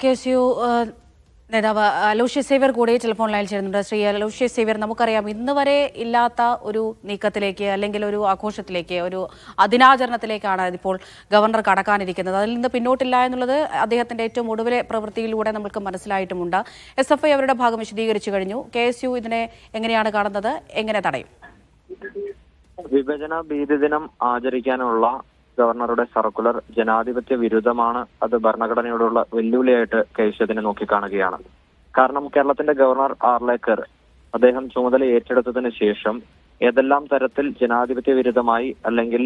K S U നേതാവ് അലോഷ്യ Xavier കൂടെ telephone ലൈനിൽ ചേരുന്നുണ്ട്. ശ്രീ അലോഷ്യ സേവ്യർ നമുക്കറിയാം ഇന്ന് വരെ ഇല്ലാത്ത ഒരു നീക്കത്തിലേക്ക് അല്ലെങ്കിൽ ഒരു ആഘോഷത്തിലേക്ക് ഒരു അതിനാചരണത്തിലേക്കാണ് ഇപ്പോൾ ഗവർണർ കടക്കാനിരിക്കുന്നത്. അതിൽ നിന്ന് പിന്നോട്ടില്ല എന്നുള്ളത് അദ്ദേഹത്തിന്റെ ഏറ്റവും ഒടുവിലെ പ്രവൃത്തിയിലൂടെ നമുക്ക് മനസ്സിലായിട്ടുമുണ്ട്. എസ് എഫ് ഐ അവരുടെ ഭാഗം വിശദീകരിച്ചു കഴിഞ്ഞു. കെ എസ് യു ഇതിനെ എങ്ങനെയാണ് കാണുന്നത്? എങ്ങനെ തടയും? വിഭജന ഭീതി ദിനം ആചരിക്കാനുള്ള ഗവർണറുടെ സർക്കുലർ ജനാധിപത്യ വിരുദ്ധമാണ് അത് ഭരണഘടനയോടുള്ള വെല്ലുവിളിയായിട്ട് കേശവത്തിനെ നോക്കിക്കാണുകയാണ്. കാരണം കേരളത്തിന്റെ ഗവർണർ ആർലേക്കർ അദ്ദേഹം ചുമതല ഏറ്റെടുത്തതിന് ശേഷം ഏതെല്ലാം തരത്തിൽ ജനാധിപത്യ വിരുദ്ധമായി അല്ലെങ്കിൽ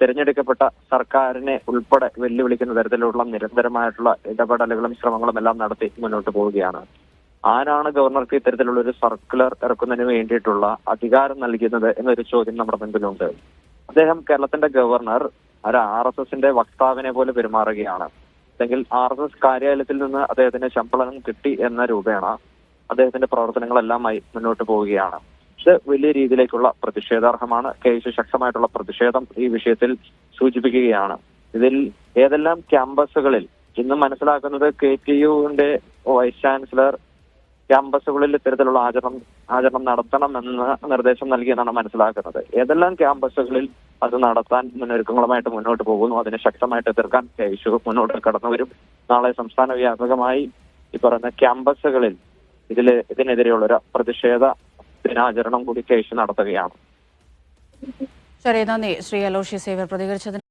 തിരഞ്ഞെടുക്കപ്പെട്ട സർക്കാരിനെ ഉൾപ്പെടെ വെല്ലുവിളിക്കുന്ന തരത്തിലുള്ള നിരന്തരമായിട്ടുള്ള ഇടപെടലുകളും ശ്രമങ്ങളും എല്ലാം നടത്തി മുന്നോട്ട് പോവുകയാണ്. ആരാണ് ഗവർണർക്ക് ഇത്തരത്തിലുള്ള ഒരു സർക്കുലർ ഇറക്കുന്നതിന് വേണ്ടിയിട്ടുള്ള അധികാരം നൽകുന്നത് എന്നൊരു ചോദ്യം നമ്മുടെ മുൻപിലുണ്ട്. അദ്ദേഹം കേരളത്തിന്റെ ഗവർണർ ഒരു ആർ എസ് എസിന്റെ വക്താവിനെ പോലെ പെരുമാറുകയാണ്. അല്ലെങ്കിൽ ആർ എസ് എസ് കാര്യാലയത്തിൽ നിന്ന് അദ്ദേഹത്തിന് ശമ്പളം കിട്ടി എന്ന രൂപേണ അദ്ദേഹത്തിന്റെ പ്രവർത്തനങ്ങളെല്ലാമായി മുന്നോട്ട് പോവുകയാണ്. ഇത് വലിയ രീതിയിലേക്കുള്ള പ്രതിഷേധാർഹമാണ്. കേസ് ശക്തമായിട്ടുള്ള പ്രതിഷേധം ഈ വിഷയത്തിൽ സൂചിപ്പിക്കുകയാണ്. ഇതിൽ ഏതെല്ലാം ക്യാമ്പസുകളിൽ ഇന്ന് മനസ്സിലാക്കുന്നത് കെ ടി യുവിന്റെ വൈസ് ചാൻസലർ ക്യാമ്പസുകളിൽ ഇത്തരത്തിലുള്ള ആചരണം ആചരണം നടത്തണമെന്ന് നിർദ്ദേശം നൽകിയെന്നാണ് മനസ്സിലാക്കുന്നത്. ഏതെല്ലാം ക്യാമ്പസുകളിൽ അത് നടത്താൻ മുന്നൊരുക്കങ്ങളുമായിട്ട് മുന്നോട്ട് പോകുന്നു അതിനെ ശക്തമായിട്ട് എതിർക്കാൻ കേശു മുന്നോട്ട് കടന്നു വരും. നാളെ സംസ്ഥാന വ്യാപകമായി ഈ പറയുന്ന ക്യാമ്പസുകളിൽ ഇതിൽ ഇതിനെതിരെയുള്ള ഒരു പ്രതിഷേധ ദിനാചരണം കൂടി കേശു നടത്തുകയാണ്. ശരി നന്ദി. ശ്രീ അലോഷ്യ സേവർ പ്രതികരിച്ചതിന്